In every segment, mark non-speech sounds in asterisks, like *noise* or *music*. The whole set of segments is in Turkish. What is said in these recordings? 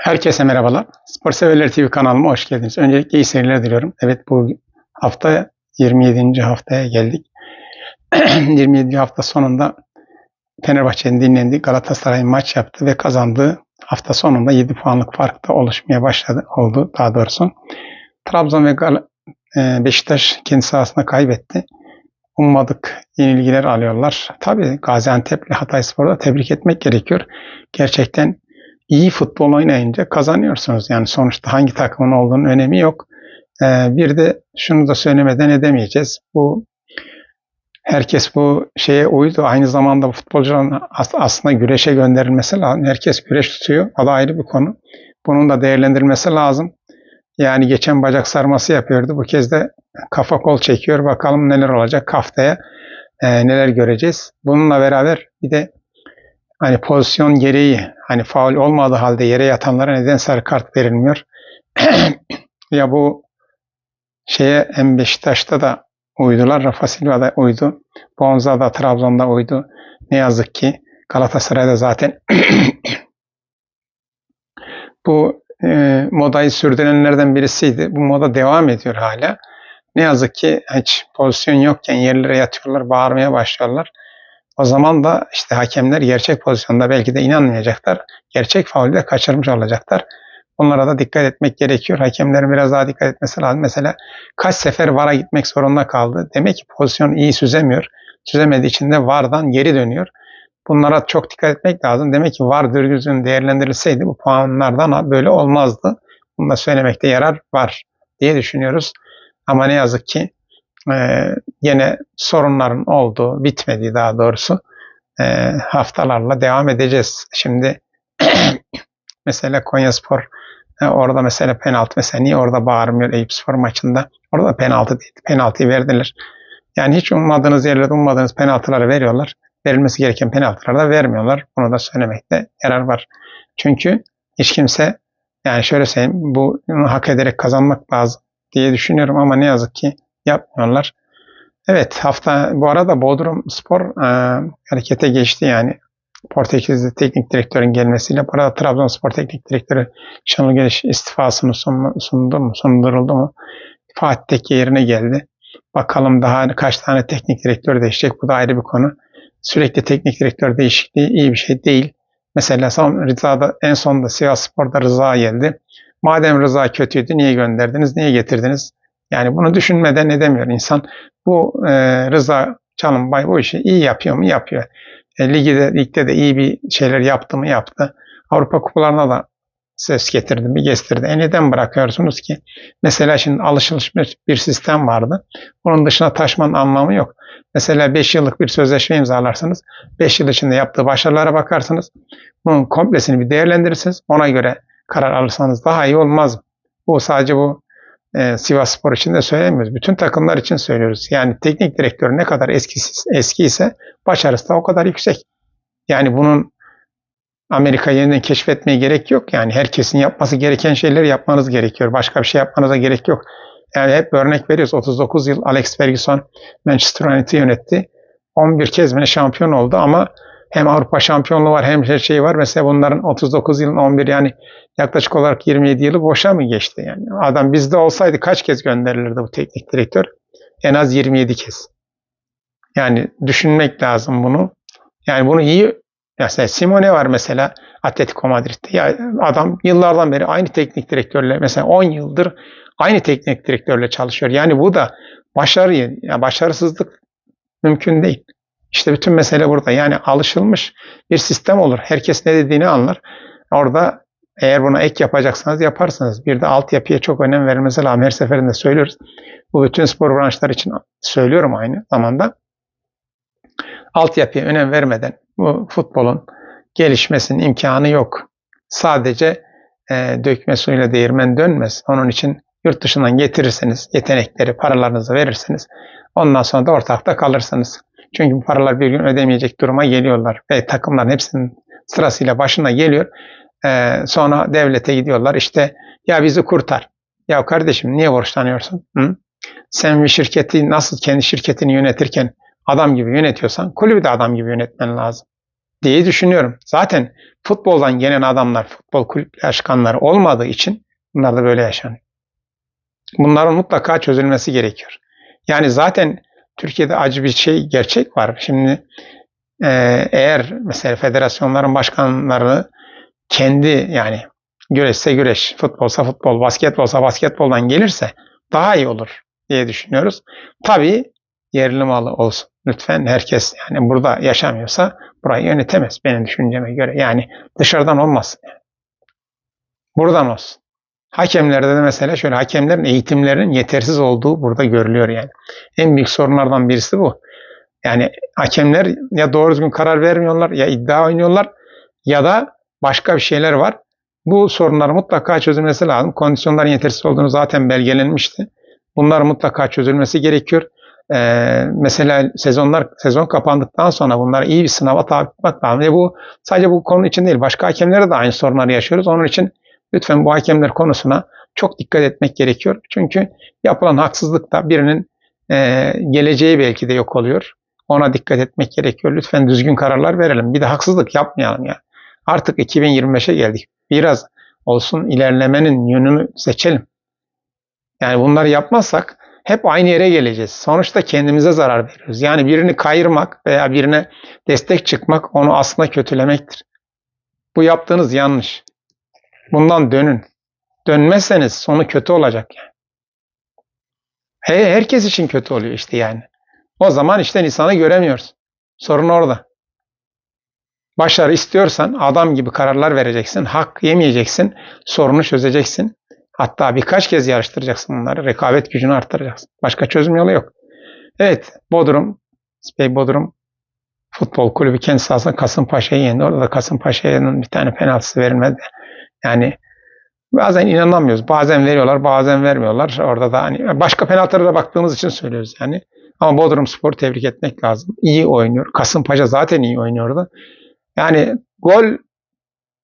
Herkese merhabalar. Spor Severler TV kanalıma hoş geldiniz. Öncelikle iyi seyirler diliyorum. Evet bu hafta 27. haftaya geldik. *clears throat* 27. hafta sonunda Fenerbahçe'nin dinlendiği Galatasaray maç yaptı ve kazandığı hafta sonunda 7 puanlık fark da oluşmaya başladı oldu daha doğrusu. Trabzon ve Gal- e, Beşiktaş kendi sahasında kaybetti. Ummadık yenilgiler alıyorlar. Tabii Gaziantep ile Hatayspor'u da tebrik etmek gerekiyor. Gerçekten iyi futbol oynayınca kazanıyorsunuz. Yani sonuçta hangi takımın olduğunun önemi yok. Ee, bir de şunu da söylemeden edemeyeceğiz. Bu herkes bu şeye uydu. Aynı zamanda bu futbolcuların as- aslında güreşe gönderilmesi lazım. Herkes güreş tutuyor. O da ayrı bir konu. Bunun da değerlendirilmesi lazım. Yani geçen bacak sarması yapıyordu. Bu kez de kafa kol çekiyor. Bakalım neler olacak haftaya. e, neler göreceğiz. Bununla beraber bir de hani pozisyon gereği hani faul olmadığı halde yere yatanlara neden sarı kart verilmiyor? *clears throat* ya bu şeye hem Beşiktaş'ta da uydular. Rafa Silva da uydu. Bonza da Trabzon'da uydu. Ne yazık ki Galatasaray'da zaten *clears throat* bu e, modayı sürdürenlerden birisiydi. Bu moda devam ediyor hala. Ne yazık ki hiç pozisyon yokken yerlere yatıyorlar, bağırmaya başlıyorlar. O zaman da işte hakemler gerçek pozisyonda belki de inanmayacaklar. Gerçek faulü de kaçırmış olacaklar. Bunlara da dikkat etmek gerekiyor. Hakemlerin biraz daha dikkat etmesi lazım. Mesela kaç sefer VAR'a gitmek zorunda kaldı. Demek ki pozisyon iyi süzemiyor. Süzemediği için de VAR'dan geri dönüyor. Bunlara çok dikkat etmek lazım. Demek ki VAR düzgün değerlendirilseydi bu puanlardan böyle olmazdı. Bunu da söylemekte yarar var diye düşünüyoruz. Ama ne yazık ki e, yine sorunların olduğu, bitmediği daha doğrusu e, haftalarla devam edeceğiz. Şimdi *clears throat* mesela Konyaspor e, orada mesela penaltı mesela niye orada bağırmıyor Eyüpspor maçında? Orada penaltı değil. Penaltıyı verdiler. Yani hiç ummadığınız yerlerde ummadığınız penaltıları veriyorlar. Verilmesi gereken penaltıları da vermiyorlar. Bunu da söylemekte yarar var. Çünkü hiç kimse yani şöyle söyleyeyim bu hak ederek kazanmak lazım diye düşünüyorum ama ne yazık ki yapmıyorlar. Evet hafta bu arada Bodrum Spor e, harekete geçti yani. Portekizli teknik direktörün gelmesiyle. Bu arada Trabzonspor teknik direktörü Şenol Geliş istifasını sun, sundu mu, sunduruldu mu? Fatih Tekke yerine geldi. Bakalım daha kaç tane teknik direktör değişecek. Bu da ayrı bir konu. Sürekli teknik direktör değişikliği iyi bir şey değil. Mesela son Rıza'da en sonunda Sivas Spor'da Rıza geldi. Madem Rıza kötüydü niye gönderdiniz, niye getirdiniz? Yani bunu düşünmeden edemiyor insan. Bu e, Rıza Çalınbay bu işi iyi yapıyor mu? Yapıyor. E, ligde, ligde de iyi bir şeyler yaptı mı? Yaptı. Avrupa kupalarına da ses getirdi mi? Getirdi. E neden bırakıyorsunuz ki? Mesela şimdi alışılmış bir sistem vardı. Onun dışına taşmanın anlamı yok. Mesela 5 yıllık bir sözleşme imzalarsanız 5 yıl içinde yaptığı başarılara bakarsınız. Bunun komplesini bir değerlendirirsiniz. Ona göre karar alırsanız daha iyi olmaz mı? Bu sadece bu e, Sivas Spor için de söylemiyoruz. Bütün takımlar için söylüyoruz. Yani teknik direktör ne kadar eski, eski ise başarısı da o kadar yüksek. Yani bunun Amerika yeniden keşfetmeye gerek yok. Yani herkesin yapması gereken şeyleri yapmanız gerekiyor. Başka bir şey yapmanıza gerek yok. Yani hep örnek veriyoruz. 39 yıl Alex Ferguson Manchester United'ı yönetti. 11 kez mi şampiyon oldu ama hem Avrupa şampiyonluğu var hem her şey var. Mesela bunların 39 yılın 11 yani yaklaşık olarak 27 yılı boşa mı geçti yani? Adam bizde olsaydı kaç kez gönderilirdi bu teknik direktör? En az 27 kez. Yani düşünmek lazım bunu. Yani bunu iyi mesela Simone var mesela Atletico Madrid'de. Ya adam yıllardan beri aynı teknik direktörle mesela 10 yıldır aynı teknik direktörle çalışıyor. Yani bu da başarı, ya başarısızlık mümkün değil. İşte bütün mesele burada. Yani alışılmış bir sistem olur. Herkes ne dediğini anlar. Orada eğer buna ek yapacaksanız yaparsınız. Bir de altyapıya çok önem verilmesi lazım. Her seferinde söylüyoruz. Bu bütün spor branşları için söylüyorum aynı zamanda. Altyapıya önem vermeden bu futbolun gelişmesinin imkanı yok. Sadece e, dökme suyla değirmen dönmez. Onun için yurt dışından getirirseniz, yetenekleri, paralarınızı verirseniz ondan sonra da ortakta kalırsınız. Çünkü bu paralar bir gün ödemeyecek duruma geliyorlar. Ve takımların hepsinin sırasıyla başına geliyor. Ee, sonra devlete gidiyorlar. İşte ya bizi kurtar. Ya kardeşim niye borçlanıyorsun? Hı? Sen bir şirketi nasıl kendi şirketini yönetirken adam gibi yönetiyorsan kulübü de adam gibi yönetmen lazım. diye düşünüyorum. Zaten futboldan gelen adamlar futbol kulüp başkanları olmadığı için bunlar da böyle yaşanıyor. Bunların mutlaka çözülmesi gerekiyor. Yani zaten Türkiye'de acı bir şey gerçek var. Şimdi e, eğer mesela federasyonların başkanları kendi yani güreşse güreş, futbolsa futbol, basketbolsa basketboldan gelirse daha iyi olur diye düşünüyoruz. Tabii yerli malı olsun. Lütfen herkes yani burada yaşamıyorsa burayı yönetemez benim düşünceme göre. Yani dışarıdan olmasın. Buradan olsun. Hakemlerde de mesela şöyle hakemlerin eğitimlerinin yetersiz olduğu burada görülüyor yani. En büyük sorunlardan birisi bu. Yani hakemler ya doğru düzgün karar vermiyorlar ya iddia oynuyorlar ya da başka bir şeyler var. Bu sorunların mutlaka çözülmesi lazım. Kondisyonların yetersiz olduğunu zaten belgelenmişti. Bunlar mutlaka çözülmesi gerekiyor. Ee, mesela sezonlar sezon kapandıktan sonra bunları iyi bir sınava tabi tutmak lazım. Ve bu sadece bu konu için değil, başka hakemlere de aynı sorunları yaşıyoruz. Onun için lütfen bu hakemler konusuna çok dikkat etmek gerekiyor. Çünkü yapılan haksızlık da birinin e, geleceği belki de yok oluyor. Ona dikkat etmek gerekiyor. Lütfen düzgün kararlar verelim. Bir de haksızlık yapmayalım ya. Artık 2025'e geldik. Biraz olsun ilerlemenin yönünü seçelim. Yani bunları yapmazsak hep aynı yere geleceğiz. Sonuçta kendimize zarar veriyoruz. Yani birini kayırmak veya birine destek çıkmak onu aslında kötülemektir. Bu yaptığınız yanlış. Bundan dönün. Dönmezseniz sonu kötü olacak yani. He, herkes için kötü oluyor işte yani. O zaman işte insanı göremiyoruz. Sorun orada. Başarı istiyorsan adam gibi kararlar vereceksin, hak yemeyeceksin, sorunu çözeceksin. Hatta birkaç kez yarıştıracaksın bunları. Rekabet gücünü arttıracaksın. Başka çözüm yolu yok. Evet, Bodrum, Spey Bodrum Futbol Kulübü kendi sahasında Kasımpaşa'yı yendi. Orada da Kasımpaşa'nın bir tane penaltısı verilmedi. Yani bazen inanamıyoruz. Bazen veriyorlar, bazen vermiyorlar. Orada da hani başka penaltılara baktığımız için söylüyoruz yani. Ama Bodrum Spor tebrik etmek lazım. İyi oynuyor. Kasımpaşa zaten iyi oynuyordu. Yani gol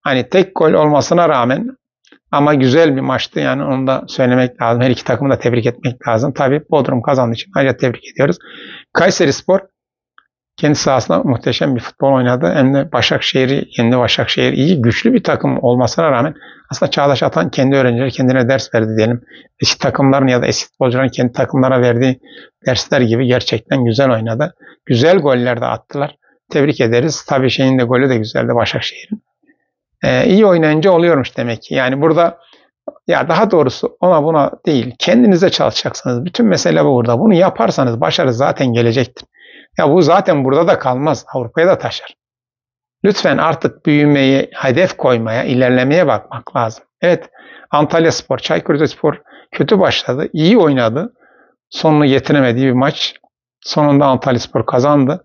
hani tek gol olmasına rağmen ama güzel bir maçtı yani onu da söylemek lazım. Her iki takımı da tebrik etmek lazım. Tabii Bodrum kazandığı için ayrıca tebrik ediyoruz. Kayseri Spor kendi sahasında muhteşem bir futbol oynadı. Hem de Başakşehir'i yendi. Başakşehir iyi, güçlü bir takım olmasına rağmen aslında Çağdaş Atan kendi öğrencileri kendine ders verdi diyelim. Eski takımların ya da eski futbolcuların kendi takımlara verdiği dersler gibi gerçekten güzel oynadı. Güzel goller de attılar. Tebrik ederiz. Tabii şeyin de golü de güzeldi Başakşehir'in. Ee, iyi oynayınca oluyormuş demek ki. Yani burada ya daha doğrusu ona buna değil. Kendinize çalışacaksınız. Bütün mesele bu burada. Bunu yaparsanız başarı zaten gelecektir. Ya bu zaten burada da kalmaz. Avrupa'ya da taşır. Lütfen artık büyümeyi, hedef koymaya, ilerlemeye bakmak lazım. Evet Antalya Spor, Çaykur Rizespor kötü başladı. iyi oynadı. Sonunu getiremediği bir maç. Sonunda Antalya Spor kazandı.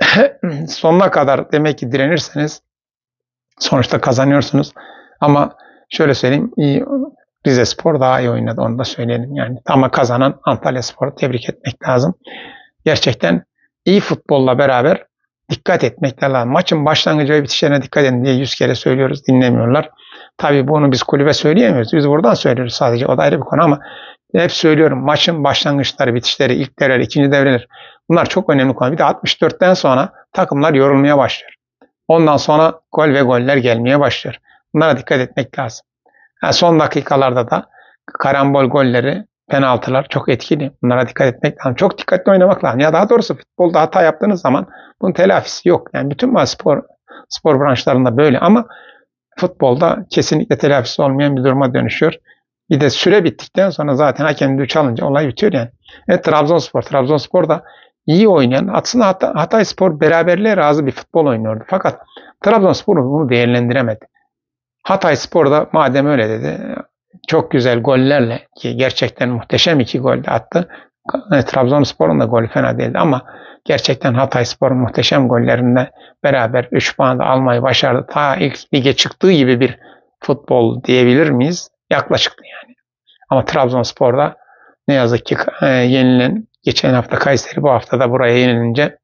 *clears throat* Sonuna kadar demek ki direnirseniz sonuçta kazanıyorsunuz. Ama şöyle söyleyeyim iyi, Rize Spor daha iyi oynadı onu da söyleyelim. Yani ama kazanan Antalya Spor'u tebrik etmek lazım. Gerçekten iyi futbolla beraber dikkat etmek lazım. Maçın başlangıcı ve bitişlerine dikkat edin diye yüz kere söylüyoruz, dinlemiyorlar. Tabii bunu biz kulübe söyleyemiyoruz. Biz buradan söylüyoruz sadece. O da ayrı bir konu ama hep söylüyorum. Maçın başlangıçları, bitişleri, ilk devreler, ikinci devreler bunlar çok önemli konu. Bir de 64'ten sonra takımlar yorulmaya başlıyor. Ondan sonra gol ve goller gelmeye başlıyor. Bunlara dikkat etmek lazım. Yani son dakikalarda da karambol golleri penaltılar çok etkili. Bunlara dikkat etmek lazım. Çok dikkatli oynamak lazım. Ya daha doğrusu futbolda hata yaptığınız zaman bunun telafisi yok. Yani bütün spor spor branşlarında böyle ama futbolda kesinlikle telafisi olmayan bir duruma dönüşüyor. Bir de süre bittikten sonra zaten hakem düğü çalınca olay bitiyor yani. Evet Trabzonspor. Trabzonspor da iyi oynayan aslında Hat Hatay Spor beraberliğe razı bir futbol oynuyordu. Fakat Trabzonspor bunu değerlendiremedi. Hatay Spor da madem öyle dedi çok güzel gollerle ki gerçekten muhteşem iki gol de attı. Trabzonspor'un da golü fena değildi ama gerçekten Hatay Spor'un muhteşem gollerinde beraber 3 puan da almayı başardı. Ta ilk lige çıktığı gibi bir futbol diyebilir miyiz? Yaklaşıktı yani. Ama Trabzonspor'da ne yazık ki e, yenilen geçen hafta Kayseri bu hafta da buraya yenilince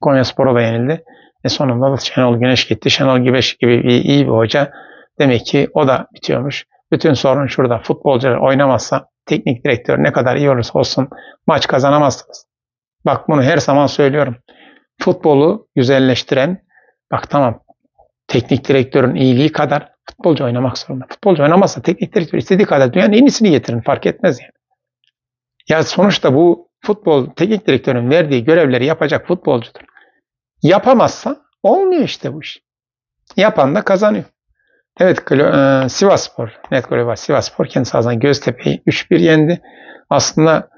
Konyaspor'a da yenildi. E sonunda da Şenol Güneş gitti. Şenol Güneş gibi bir, iyi bir hoca demek ki o da bitiyormuş. Bütün sorun şurada. Futbolcular oynamazsa teknik direktör ne kadar iyi olursa olsun maç kazanamazsınız. Bak bunu her zaman söylüyorum. Futbolu güzelleştiren, Bak tamam teknik direktörün iyiliği kadar futbolcu oynamak zorunda. Futbolcu oynamazsa teknik direktör istediği kadar dünyanın en iyisini getirin fark etmez yani. Ya sonuçta bu futbol teknik direktörün verdiği görevleri yapacak futbolcudur. Yapamazsa olmuyor işte bu iş. Yapan da kazanıyor. Evet e, Sivasspor net golü var. Sivasspor kendi sahasında Göztepe'yi 3-1 yendi. Aslında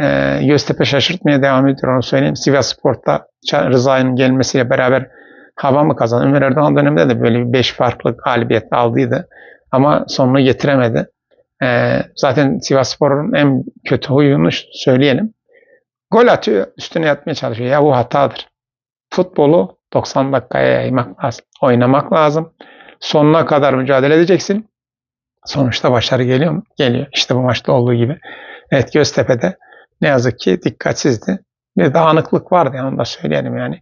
e, Göztepe şaşırtmaya devam ediyor onu söyleyeyim. Sivasspor'da Ça- Rıza'nın gelmesiyle beraber hava mı kazandı? Ömer Erdoğan döneminde de böyle bir 5 farklı galibiyet aldıydı. Ama sonunu getiremedi. E, zaten Sivasspor'un en kötü huyunu söyleyelim. Gol atıyor, üstüne yatmaya çalışıyor. Ya bu hatadır. Futbolu 90 dakikaya yaymak lazım. Oynamak lazım. Sonuna kadar mücadele edeceksin. Sonuçta başarı geliyor mu? Geliyor. İşte bu maçta olduğu gibi. Evet Göztepe'de ne yazık ki dikkatsizdi. Bir dağınıklık vardı yani onu da söyleyelim yani.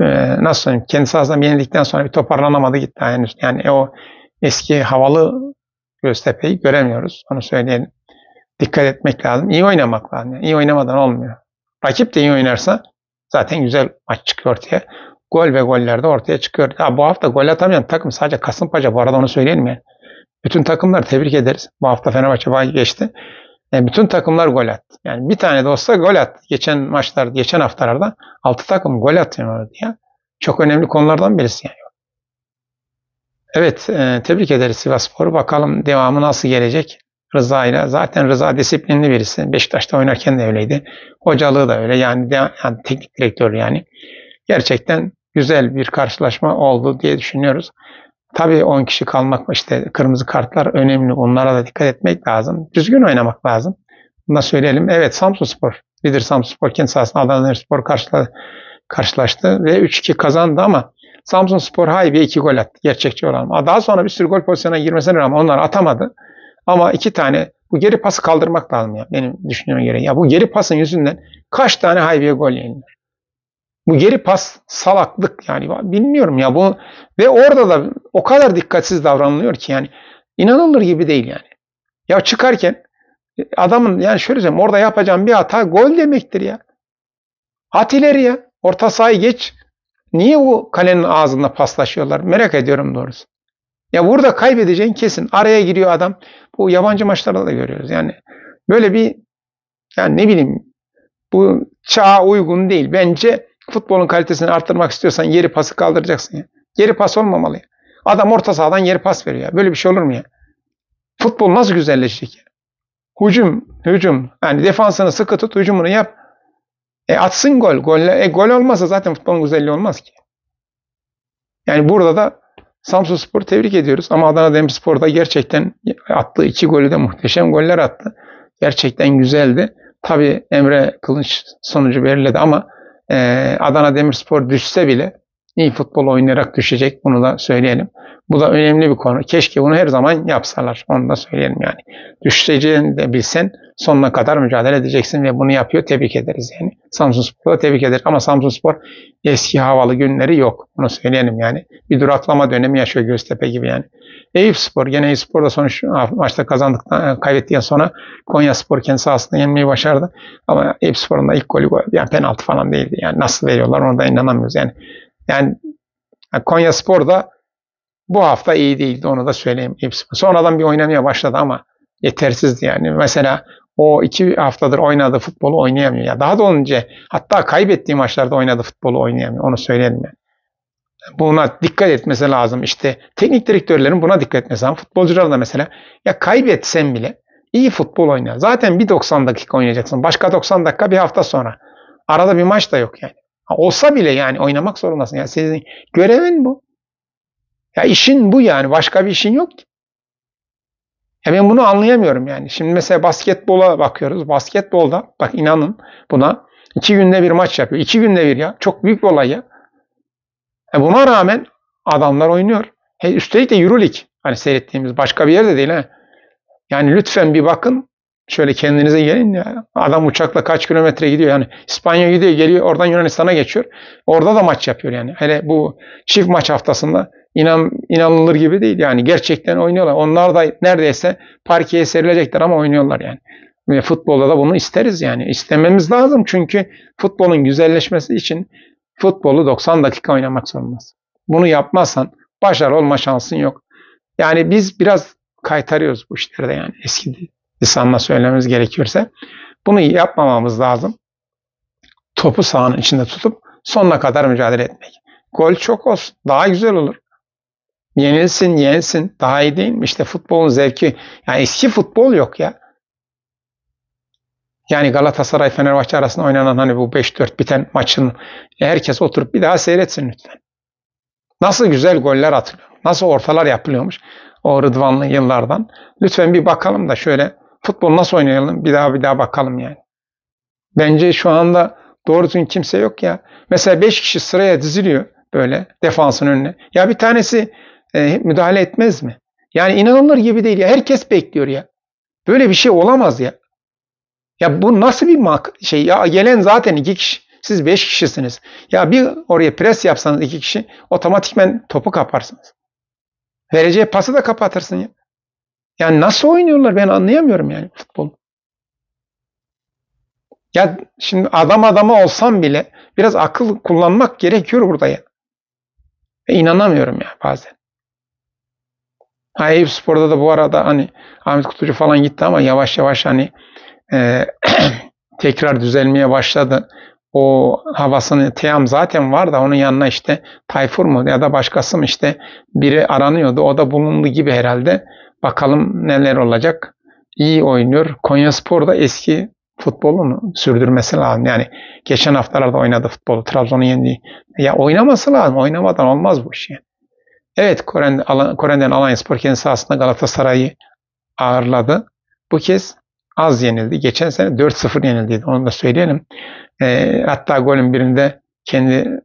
Ee, nasıl söyleyeyim? Kendi sahasından yenildikten sonra bir toparlanamadı gitti henüz. Yani o eski havalı Göztepe'yi göremiyoruz. Onu söyleyelim. Dikkat etmek lazım. İyi oynamak lazım. Yani iyi oynamadan olmuyor. Rakip de iyi oynarsa zaten güzel maç çıkıyor ortaya. Gol ve goller de ortaya çıkıyor. Ha, bu hafta gol atamayan takım sadece Kasımpaşa. Bu arada onu söyleyelim yani. Bütün takımları tebrik ederiz. Bu hafta Fenerbahçe bay geçti. Yani bütün takımlar gol attı. Yani bir tane de olsa gol attı. Geçen maçlar, geçen haftalarda 6 takım gol atıyorlardı ya. Çok önemli konulardan birisi yani. Evet, e, tebrik ederiz Sivasspor'u. Bakalım devamı nasıl gelecek Rıza ile. Zaten Rıza disiplinli birisi. Beşiktaş'ta oynarken de öyleydi. Hocalığı da öyle. Yani, de, yani teknik direktör yani. Gerçekten güzel bir karşılaşma oldu diye düşünüyoruz. Tabii 10 kişi kalmak işte kırmızı kartlar önemli. Onlara da dikkat etmek lazım. Düzgün oynamak lazım. Bunu da söyleyelim. Evet Samsun Spor. Lider Samsun Spor kendi sahasında Adana Demirspor karşıladı, karşılaştı ve 3-2 kazandı ama Samsun Spor haybiye 2 gol attı. Gerçekçi olalım. Daha sonra bir sürü gol pozisyonuna girmesine rağmen onlar atamadı. Ama iki tane bu geri pası kaldırmak lazım ya benim düşünceme göre. Ya bu geri pasın yüzünden kaç tane haybiye gol yenilir? Bu geri pas salaklık yani bilmiyorum ya bu ve orada da o kadar dikkatsiz davranılıyor ki yani inanılır gibi değil yani. Ya çıkarken adamın yani şöyle söyleyeyim orada yapacağım bir hata gol demektir ya. At ileri ya. Orta sahayı geç. Niye bu kalenin ağzında paslaşıyorlar? Merak ediyorum doğrusu. Ya burada kaybedeceğin kesin. Araya giriyor adam. Bu yabancı maçlarda da görüyoruz. Yani böyle bir yani ne bileyim bu çağa uygun değil. Bence futbolun kalitesini arttırmak istiyorsan yeri pası kaldıracaksın ya. Geri pas olmamalı ya. Adam orta sahadan yeri pas veriyor ya. Böyle bir şey olur mu ya? Futbol nasıl güzelleşecek ya? Hücum, hücum. Yani defansını sıkı tut, hücumunu yap. E atsın gol. Gol, e, gol olmazsa zaten futbolun güzelliği olmaz ki. Yani burada da Samsun Spor tebrik ediyoruz. Ama Adana Demirspor da gerçekten attığı iki golü de muhteşem goller attı. Gerçekten güzeldi. Tabii Emre Kılınç sonucu belirledi ama e, Adana Demirspor düşse bile iyi futbol oynayarak düşecek. Bunu da söyleyelim. Bu da önemli bir konu. Keşke bunu her zaman yapsalar. Onu da söyleyelim yani. Düşeceğini de bilsen sonuna kadar mücadele edeceksin ve bunu yapıyor. Tebrik ederiz yani. Samsun Spor'da tebrik ederiz. Ama Samsun Spor eski havalı günleri yok. Bunu söyleyelim yani. Bir duraklama dönemi yaşıyor Göztepe gibi yani. Eyüp Spor, gene Eyüp Spor da sonuç maçta kazandıktan, kaybettikten sonra Konya Spor kendi sahasında yenmeyi başardı. Ama Eyüp Spor'un da ilk golü yani penaltı falan değildi. Yani nasıl veriyorlar ona da inanamıyoruz yani. Yani Konya Spor da bu hafta iyi değildi onu da söyleyeyim. Sonradan bir oynamaya başladı ama yetersizdi yani. Mesela o iki haftadır oynadığı futbolu oynayamıyor. Ya daha da önce hatta kaybettiği maçlarda oynadığı futbolu oynayamıyor. Onu söyleyelim yani. Buna dikkat etmesi lazım. İşte teknik direktörlerin buna dikkat etmesi lazım. Futbolcular da mesela ya kaybetsen bile iyi futbol oyna. Zaten bir 90 dakika oynayacaksın. Başka 90 dakika bir hafta sonra. Arada bir maç da yok yani. Olsa bile yani oynamak zorundasın. Yani senin görevin bu. Ya işin bu yani. Başka bir işin yok ki. Ya ben bunu anlayamıyorum yani. Şimdi mesela basketbola bakıyoruz. Basketbolda bak inanın buna iki günde bir maç yapıyor. İki günde bir ya. Çok büyük bir olay ya. E buna rağmen adamlar oynuyor. He, üstelik de Euroleague. Hani seyrettiğimiz başka bir yerde değil ha. Yani lütfen bir bakın. Şöyle kendinize gelin ya. Adam uçakla kaç kilometre gidiyor yani. İspanya gidiyor geliyor oradan Yunanistan'a geçiyor. Orada da maç yapıyor yani. Hele bu çift maç haftasında inan, inanılır gibi değil yani. Gerçekten oynuyorlar. Onlar da neredeyse parkeye serilecekler ama oynuyorlar yani. Ve futbolda da bunu isteriz yani. İstememiz lazım çünkü futbolun güzelleşmesi için futbolu 90 dakika oynamak zorundasın. Bunu yapmazsan başarılı olma şansın yok. Yani biz biraz kaytarıyoruz bu işlerde yani eski lisanla söylememiz gerekiyorsa. Bunu yapmamamız lazım. Topu sahanın içinde tutup sonuna kadar mücadele etmek. Gol çok olsun. Daha güzel olur. Yenilsin, yenilsin. Daha iyi değil mi? İşte futbolun zevki. Yani eski futbol yok ya. Yani Galatasaray Fenerbahçe arasında oynanan hani bu 5-4 biten maçın herkes oturup bir daha seyretsin lütfen. Nasıl güzel goller atılıyor. Nasıl ortalar yapılıyormuş o Rıdvanlı yıllardan. Lütfen bir bakalım da şöyle futbol nasıl oynayalım bir daha bir daha bakalım yani. Bence şu anda doğru düzgün kimse yok ya. Mesela 5 kişi sıraya diziliyor böyle defansın önüne. Ya bir tanesi e, müdahale etmez mi? Yani inanılır gibi değil ya. Herkes bekliyor ya. Böyle bir şey olamaz ya. Ya bu nasıl bir şey? Ya gelen zaten iki kişi. Siz beş kişisiniz. Ya bir oraya pres yapsanız iki kişi otomatikmen topu kaparsınız. Vereceği pası da kapatırsın ya. Yani nasıl oynuyorlar ben anlayamıyorum yani futbol. Ya şimdi adam adama olsam bile biraz akıl kullanmak gerekiyor burada ya. Ve inanamıyorum ya bazen. Ha, Eyüp Spor'da da bu arada hani Ahmet Kutucu falan gitti ama yavaş yavaş hani e, *clears throat* tekrar düzelmeye başladı. O havasını Teyam zaten var da onun yanına işte Tayfur mu ya da başkası mı işte biri aranıyordu. O da bulundu gibi herhalde. Bakalım neler olacak. İyi oynuyor. Konya Spor da eski futbolunu sürdürmesi lazım. Yani geçen haftalarda oynadı futbolu. Trabzon'un yendiği. Ya oynaması lazım. Oynamadan olmaz bu iş. Yani. Evet Kore'den Alanya Spor kendi sahasında Galatasaray'ı ağırladı. Bu kez az yenildi. Geçen sene 4-0 yenildiydi. Onu da söyleyelim. E, hatta golün birinde kendi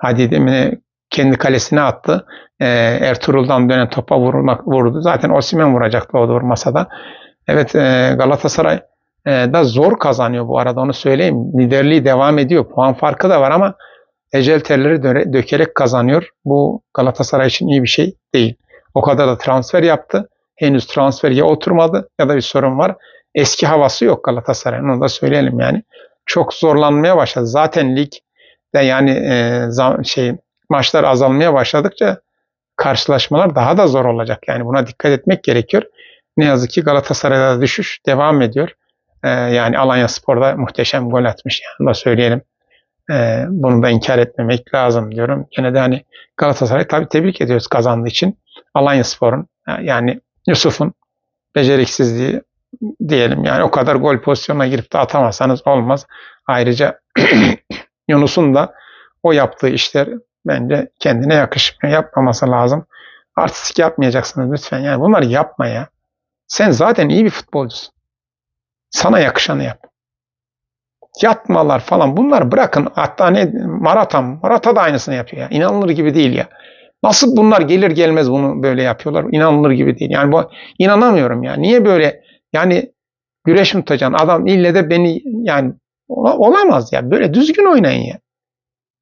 hadi demine kendi kalesine attı. E, Ertuğrul'dan dönen topa vurmak vurdu. Zaten Osimhen vuracaktı o vurmasa da. Evet e, Galatasaray e, da zor kazanıyor bu arada onu söyleyeyim. Liderliği devam ediyor. Puan farkı da var ama ecel terleri dö dökerek kazanıyor. Bu Galatasaray için iyi bir şey değil. O kadar da transfer yaptı. Henüz transfer ya oturmadı ya da bir sorun var. Eski havası yok Galatasaray'ın onu da söyleyelim yani. Çok zorlanmaya başladı. Zaten lig de yani e, şey maçlar azalmaya başladıkça karşılaşmalar daha da zor olacak. Yani buna dikkat etmek gerekiyor. Ne yazık ki Galatasaray'da düşüş devam ediyor. Ee, yani Alanya Spor'da muhteşem gol atmış. Yani da söyleyelim. Ee, bunu da inkar etmemek lazım diyorum. Yine de hani Galatasaray tabii tebrik ediyoruz kazandığı için. Alanya Spor'un yani Yusuf'un beceriksizliği diyelim. Yani o kadar gol pozisyonuna girip de atamazsanız olmaz. Ayrıca *clears throat* Yunus'un da o yaptığı işler bence kendine yakışmıyor. Yapmaması lazım. Artistik yapmayacaksınız lütfen. Yani bunları yapma ya. Sen zaten iyi bir futbolcusun. Sana yakışanı yap. Yatmalar falan bunları bırakın. Hatta ne Marata Marata da aynısını yapıyor ya. İnanılır gibi değil ya. Nasıl bunlar gelir gelmez bunu böyle yapıyorlar? İnanılır gibi değil. Yani bu inanamıyorum ya. Niye böyle yani güreş mi tutacaksın? Adam ille de beni yani olamaz ya. Böyle düzgün oynayın ya.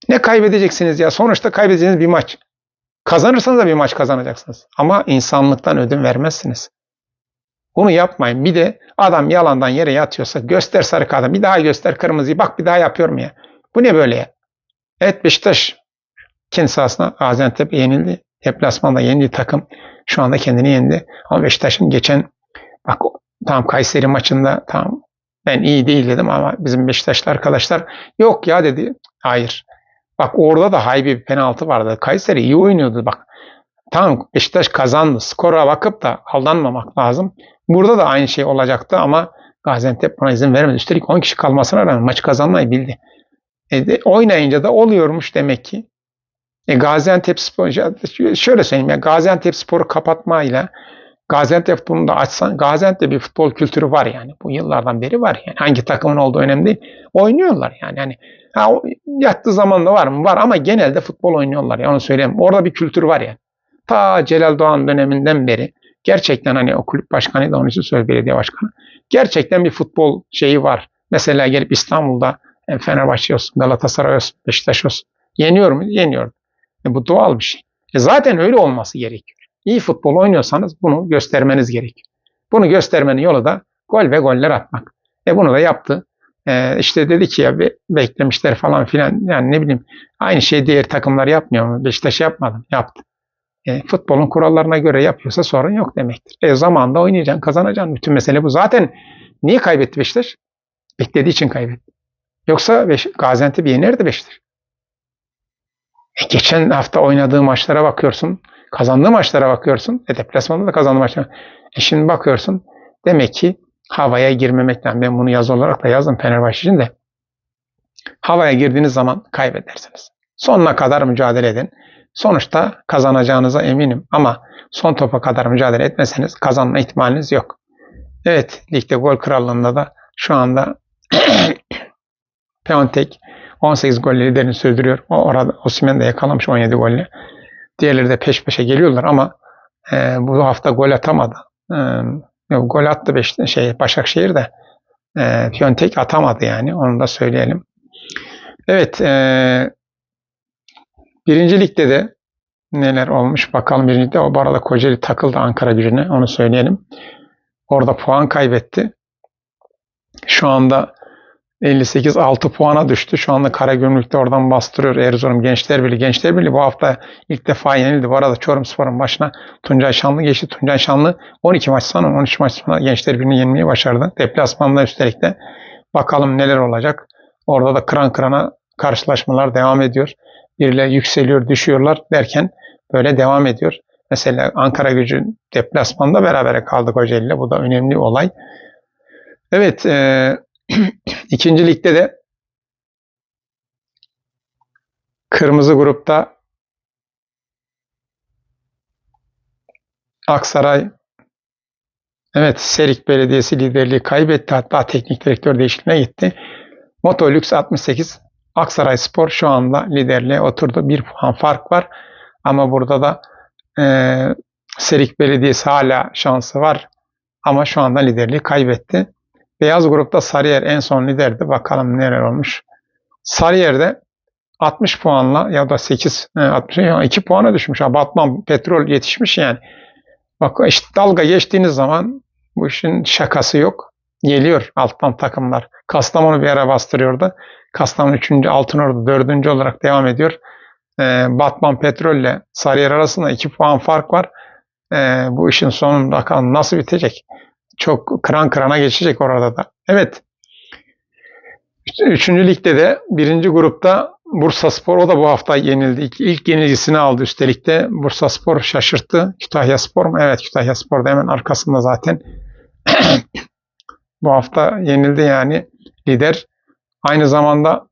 Ne kaybedeceksiniz ya? Sonuçta kaybedeceğiniz bir maç. Kazanırsanız da bir maç kazanacaksınız. Ama insanlıktan ödün vermezsiniz. Bunu yapmayın. Bir de adam yalandan yere yatıyorsa göster sarı kağıdı. Bir daha göster kırmızıyı. Bak bir daha yapıyorum ya. Bu ne böyle ya? Evet Beşiktaş kendi sahasında Gaziantep yenildi. Deplasmanda yenildi takım. Şu anda kendini yendi. Ama Beşiktaş'ın geçen bak tam Kayseri maçında tam ben iyi değil dedim ama bizim Beşiktaşlı arkadaşlar yok ya dedi. Hayır. Bak orada da haybi bir penaltı vardı. Kayseri iyi oynuyordu bak. Tamam Beşiktaş kazandı. Skora bakıp da aldanmamak lazım. Burada da aynı şey olacaktı ama Gaziantep buna izin vermedi. Üstelik 10 kişi kalmasına rağmen maçı kazanmayı bildi. E de, oynayınca da oluyormuş demek ki. E, Gaziantep Spor, şöyle söyleyeyim ya Gaziantep Spor'u kapatmayla Gaziantep futbolunu da açsan Gaziantep bir futbol kültürü var yani. Bu yıllardan beri var yani. Hangi takımın olduğu önemli değil. Oynuyorlar yani. yani ha, yattığı zaman da var mı? Var ama genelde futbol oynuyorlar ya onu söyleyeyim. Orada bir kültür var yani. Ta Celal Doğan döneminden beri gerçekten hani o kulüp başkanı da onun için söyledi belediye başkanı. Gerçekten bir futbol şeyi var. Mesela gelip İstanbul'da e, Fenerbahçe olsun, Galatasaray olsun, Beşiktaş olsun. Yeniyor mu? Yeniyor. E, bu doğal bir şey. E, zaten öyle olması gerekiyor. İyi futbol oynuyorsanız bunu göstermeniz gerekiyor. Bunu göstermenin yolu da gol ve goller atmak. E bunu da yaptı. Ee, işte dedi ki ya be- beklemişler falan filan. Yani ne bileyim aynı şey diğer takımlar yapmıyor mu? Beşiktaş yapmadı mı? Yaptı. E, futbolun kurallarına göre yapıyorsa sorun yok demektir. E zamanında oynayacaksın, kazanacaksın. Bütün mesele bu. Zaten niye kaybetti Beşiktaş? Beklediği için kaybetti. Yoksa Beş Gaziantep yenerdi Beşiktaş. E, geçen hafta oynadığı maçlara bakıyorsun. Kazandığı maçlara bakıyorsun. E deplasmanda da kazandığı maçlara. E şimdi bakıyorsun. Demek ki havaya girmemekten ben bunu yazı olarak da yazdım Fenerbahçe için de. Havaya girdiğiniz zaman kaybedersiniz. Sonuna kadar mücadele edin. Sonuçta kazanacağınıza eminim ama son topa kadar mücadele etmeseniz kazanma ihtimaliniz yok. Evet, ligde gol krallığında da şu anda *clears throat* Piontek 18 golle liderini sürdürüyor. O orada Osimhen de yakalamış 17 golle. Diğerleri de peş peşe geliyorlar ama e, bu hafta gol atamadı. E, yok, gol attı beş, şey Başakşehir de e, Piontek atamadı yani onu da söyleyelim. Evet, e, birinci ligde de neler olmuş bakalım birinci ligde. O bu arada Kocaeli takıldı Ankara gücüne onu söyleyelim. Orada puan kaybetti. Şu anda 58 6 puana düştü. Şu anda Karagümrük'te oradan bastırıyor Erzurum Gençler Birliği. Gençler Birliği bu hafta ilk defa yenildi. Bu arada Çorumspor'un başına Tuncay Şanlı geçti. Tuncay Şanlı 12 maç sonra 13 maç sonra Gençler Birliği'ni yenmeyi başardı. Deplasmanda üstelik de bakalım neler olacak. Orada da kıran kırana karşılaşmalar devam ediyor. Biriyle yükseliyor, düşüyorlar derken böyle devam ediyor. Mesela Ankara gücü deplasmanda berabere kaldı Kocaeli'yle. Bu da önemli olay. Evet, e, *clears throat* ikinci ligde de kırmızı grupta Aksaray Evet, Serik Belediyesi liderliği kaybetti. Hatta teknik direktör değişikliğine gitti. Motolux 68 Aksaray Spor şu anda liderliğe oturdu. Bir puan fark var. Ama burada da e, Serik Belediyesi hala şansı var. Ama şu anda liderliği kaybetti. Beyaz grupta Sarıyer en son liderdi. Bakalım neler olmuş. Sarıyer'de 60 puanla ya da 8 e, 60 ya 2 puana düşmüş. Ha, Batman Petrol yetişmiş yani. Bak işte dalga geçtiğiniz zaman bu işin şakası yok. Geliyor alttan takımlar. Kastamonu bir ara bastırıyordu. Kastamonu 3. Altınordu 4. olarak devam ediyor. Ee, Batman Petrol ile Sarıyer arasında 2 puan fark var. Ee, bu işin sonu bakalım nasıl bitecek. Çok kıran kırana geçecek orada da. Evet. Üçüncü ligde de birinci grupta Bursa Spor o da bu hafta yenildi. İlk yenilgisini aldı üstelik de. Bursa Spor şaşırttı. Kütahya Spor mu? Evet Kütahya Spor da hemen arkasında zaten. *clears throat* bu hafta yenildi yani lider. Aynı zamanda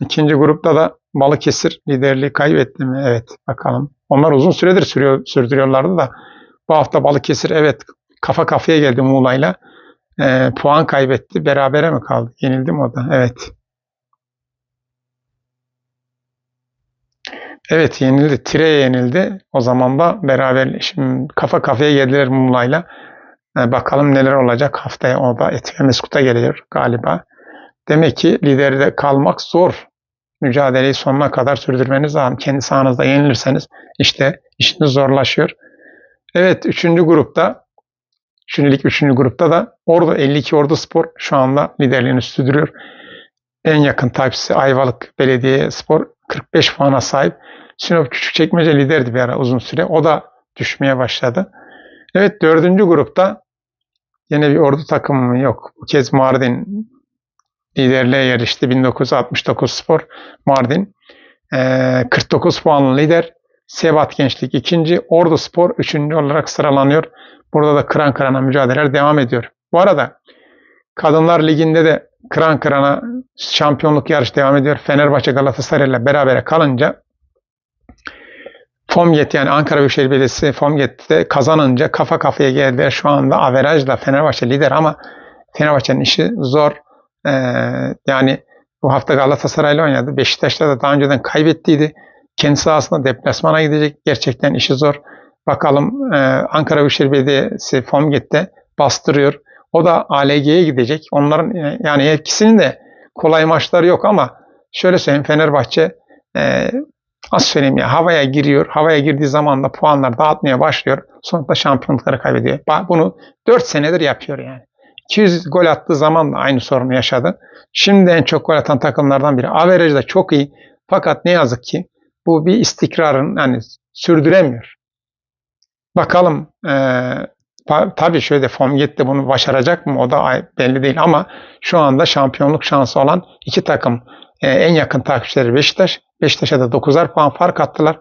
ikinci grupta da Balıkesir liderliği kaybetti mi? Evet bakalım. Onlar uzun süredir sürüyor, sürdürüyorlardı da bu hafta Balıkesir evet kafa kafaya geldi Muğla'yla. E, puan kaybetti. Berabere mi kaldı? Yenildi mi o da? Evet. Evet yenildi. Tire'ye yenildi. O zaman da beraber şimdi kafa kafaya geldiler Muğla'yla. E, bakalım neler olacak haftaya o da Eti Meskut'a geliyor galiba. Demek ki liderde kalmak zor. Mücadeleyi sonuna kadar sürdürmeniz lazım. Kendi sahanızda yenilirseniz işte işiniz zorlaşıyor. Evet üçüncü grupta lig üçüncü grupta da Ordu 52 Ordu Spor şu anda liderliğini sürdürüyor. En yakın takipçisi Ayvalık Belediye Spor 45 puana sahip. Sinop Küçükçekmece liderdi bir ara uzun süre. O da düşmeye başladı. Evet dördüncü grupta yine bir ordu takımı yok. Bu kez Mardin liderliğe yarıştı. 1969 Spor Mardin. Ee, 49 puanlı lider. Sebat Gençlik ikinci. Ordu Spor üçüncü olarak sıralanıyor. Burada da kıran kırana mücadeleler devam ediyor. Bu arada Kadınlar Ligi'nde de kıran kırana şampiyonluk yarışı devam ediyor. Fenerbahçe Galatasaray ile berabere kalınca Fomget yani Ankara Büyükşehir Belediyesi Fomget'te kazanınca kafa kafaya geldiler. Şu anda averajla Fenerbahçe lider ama Fenerbahçe'nin işi zor. Ee, yani bu hafta Galatasaray'la oynadı. Beşiktaş'ta da daha önceden kaybettiydi. Kendi sahasında deplasmana gidecek. Gerçekten işi zor. Bakalım e, Ankara Büyükşehir Belediyesi Fomget'te bastırıyor. O da ALG'ye gidecek. Onların e, yani ikisinin de kolay maçları yok ama şöyle söyleyeyim Fenerbahçe e, söyleyeyim ya havaya giriyor. Havaya girdiği zaman da puanlar dağıtmaya başlıyor. Sonunda şampiyonlukları kaybediyor. Bunu 4 senedir yapıyor yani. 200 gol attığı zaman da aynı sorunu yaşadı. Şimdi en çok gol atan takımlardan biri. Average da çok iyi. Fakat ne yazık ki bu bir istikrarın yani sürdüremiyor. Bakalım e, tabii şöyle Formget de bunu başaracak mı o da belli değil ama şu anda şampiyonluk şansı olan iki takım e, en yakın takipçileri Beşiktaş. Beşiktaş'a da 9'ar puan fark attılar.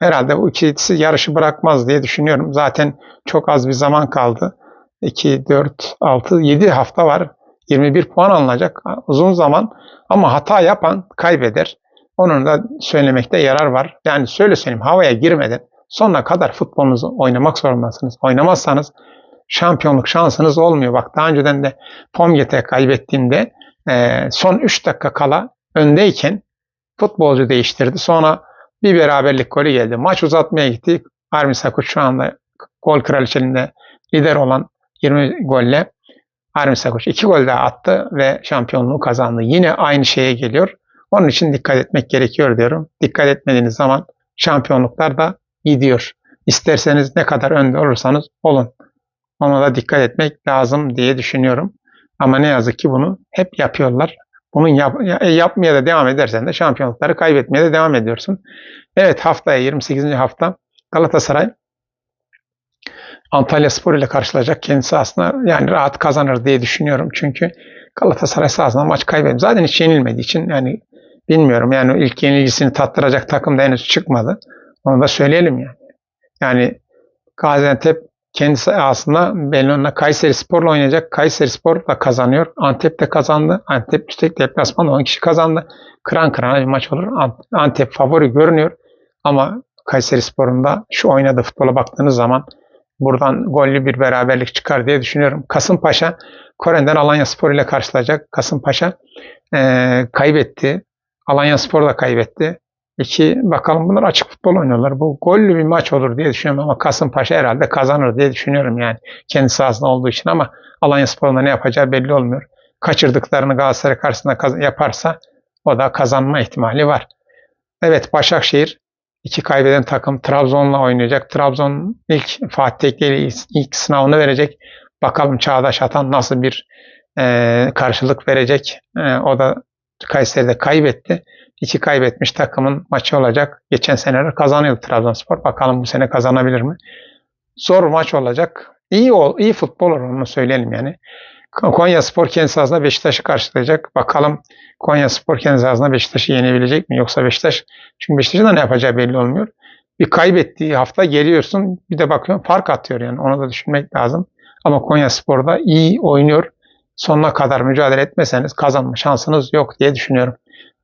Herhalde bu ikisi yarışı bırakmaz diye düşünüyorum. Zaten çok az bir zaman kaldı. 2, 4, 6, 7 hafta var. 21 puan alınacak. Uzun zaman ama hata yapan kaybeder. Onun da söylemekte yarar var. Yani söyle söyleyeyim havaya girmeden sonuna kadar futbolunuzu oynamak zorundasınız. Oynamazsanız şampiyonluk şansınız olmuyor. Bak daha önceden de Pomget'e kaybettiğinde e, son 3 dakika kala öndeyken futbolcu değiştirdi. Sonra bir beraberlik golü geldi. Maç uzatmaya gitti. Armi Sakuç şu anda gol kraliçeliğinde lider olan 20 golle Armi Sakuç 2 gol daha attı ve şampiyonluğu kazandı. Yine aynı şeye geliyor. Onun için dikkat etmek gerekiyor diyorum. Dikkat etmediğiniz zaman şampiyonluklar da gidiyor. İsterseniz ne kadar önde olursanız olun. Ona da dikkat etmek lazım diye düşünüyorum. Ama ne yazık ki bunu hep yapıyorlar. Bunu yap, yapmaya da devam edersen de şampiyonlukları kaybetmeye de devam ediyorsun. Evet haftaya 28. hafta Galatasaray Antalya Spor ile karşılayacak. Kendisi aslında yani rahat kazanır diye düşünüyorum. Çünkü Galatasaray sahasında maç kaybetmiş. Zaten hiç yenilmediği için yani bilmiyorum yani ilk yenilgisini tattıracak takım da henüz çıkmadı. Onu da söyleyelim yani. Yani Gaziantep kendisi aslında Bellon'la Kayseri Spor'la oynayacak. Kayseri Spor da kazanıyor. Antep de kazandı. Antep üstelik deplasmanda 10 kişi kazandı. Kıran kırana bir maç olur. Antep favori görünüyor. Ama Kayseri Spor'un da şu oynadığı futbola baktığınız zaman buradan gollü bir beraberlik çıkar diye düşünüyorum. Kasımpaşa Kore'den Alanya Spor ile karşılayacak. Kasımpaşa e, kaybetti. Alanya Spor da kaybetti. İki, bakalım bunlar açık futbol oynuyorlar. Bu gollü bir maç olur diye düşünüyorum ama Kasımpaşa herhalde kazanır diye düşünüyorum yani. Kendi sahasında olduğu için ama Alanya Spor'un ne yapacağı belli olmuyor. Kaçırdıklarını Galatasaray karşısında yaparsa o da kazanma ihtimali var. Evet Başakşehir iki kaybeden takım Trabzon'la oynayacak. Trabzon ilk Fatih Tekke ilk sınavını verecek. Bakalım Çağdaş Atan nasıl bir e, karşılık verecek. E, o da Kayseri'de kaybetti. İki kaybetmiş takımın maçı olacak. Geçen seneler kazanıyordu Trabzonspor. Bakalım bu sene kazanabilir mi? Zor maç olacak. İyi ol, iyi futbol olur onu söyleyelim yani. Konya Spor kendi sahasında Beşiktaş'ı karşılayacak. Bakalım Konya Spor kendi sahasında Beşiktaş'ı yenebilecek mi? Yoksa Beşiktaş, çünkü Beşiktaş'ın da ne yapacağı belli olmuyor. Bir kaybettiği hafta geliyorsun bir de bakıyorsun fark atıyor yani onu da düşünmek lazım. Ama Konya Spor'da iyi oynuyor. Sonuna kadar mücadele etmeseniz kazanma şansınız yok diye düşünüyorum.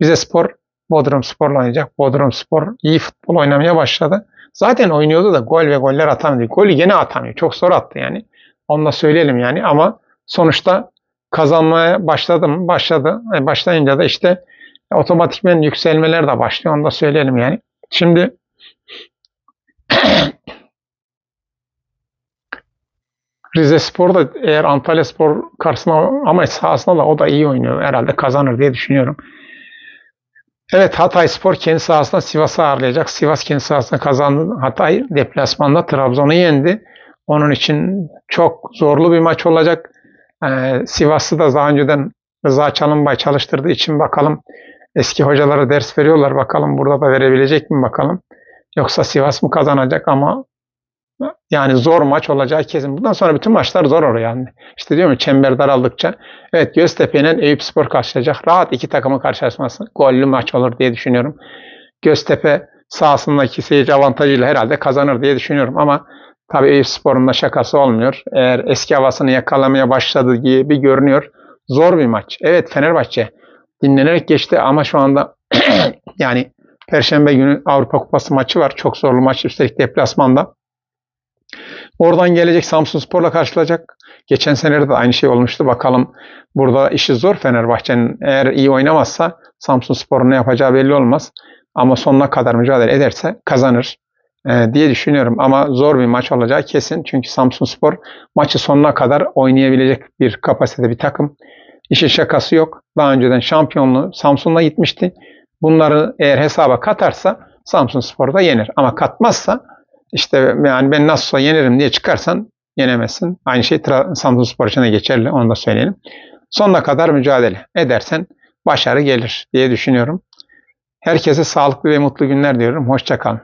Bize spor Bodrum Spor'la oynayacak. Bodrum Spor iyi futbol oynamaya başladı. Zaten oynuyordu da gol ve goller atamıyor. Golü yine atamıyor. Çok zor attı yani. Onu da söyleyelim yani ama sonuçta kazanmaya başladı mı? Başladı. E başlayınca da işte otomatikmen yükselmeler de başlıyor. Onu da söyleyelim yani. Şimdi *clears throat* Rize Spor da eğer Antalya Spor karşısında ama sahasında da o da iyi oynuyor. Herhalde kazanır diye düşünüyorum. Evet Hatay Spor kendi sahasında Sivas'ı ağırlayacak. Sivas kendi sahasında kazandı. Hatay deplasmanda Trabzon'u yendi. Onun için çok zorlu bir maç olacak. Ee, Sivas'ı da daha önceden Rıza Çalınbay çalıştırdığı için bakalım eski hocalara ders veriyorlar. Bakalım burada da verebilecek mi bakalım. Yoksa Sivas mı kazanacak ama yani zor maç olacağı kesin. Bundan sonra bütün maçlar zor oluyor yani. İşte diyorum çember daraldıkça. Evet Göztepe'nin Eyüp Spor karşılayacak. Rahat iki takımın karşılaşması. Gollü maç olur diye düşünüyorum. Göztepe sahasındaki seyirci avantajıyla herhalde kazanır diye düşünüyorum. Ama tabii Eyüp Spor'un da şakası olmuyor. Eğer eski havasını yakalamaya başladığı gibi görünüyor. Zor bir maç. Evet Fenerbahçe dinlenerek geçti ama şu anda *clears throat* yani Perşembe günü Avrupa Kupası maçı var. Çok zorlu maç üstelik deplasmanda. Oradan gelecek Samsun Spor'la karşılayacak. Geçen senelerde de aynı şey olmuştu. Bakalım burada işi zor Fenerbahçe'nin. Eğer iyi oynamazsa Samsun Spor'un ne yapacağı belli olmaz. Ama sonuna kadar mücadele ederse kazanır e, diye düşünüyorum. Ama zor bir maç olacağı kesin. Çünkü Samsun Spor maçı sonuna kadar oynayabilecek bir kapasitede bir takım. İşin şakası yok. Daha önceden şampiyonluğu Samsun'la gitmişti. Bunları eğer hesaba katarsa Samsun Spor da yenir. Ama katmazsa işte yani ben nasılsa yenirim diye çıkarsan yenemezsin. Aynı şey Tra- Samsunspor için de geçerli. Onu da söyleyelim. Sonuna kadar mücadele edersen başarı gelir diye düşünüyorum. Herkese sağlıklı ve mutlu günler diyorum. Hoşça kalın.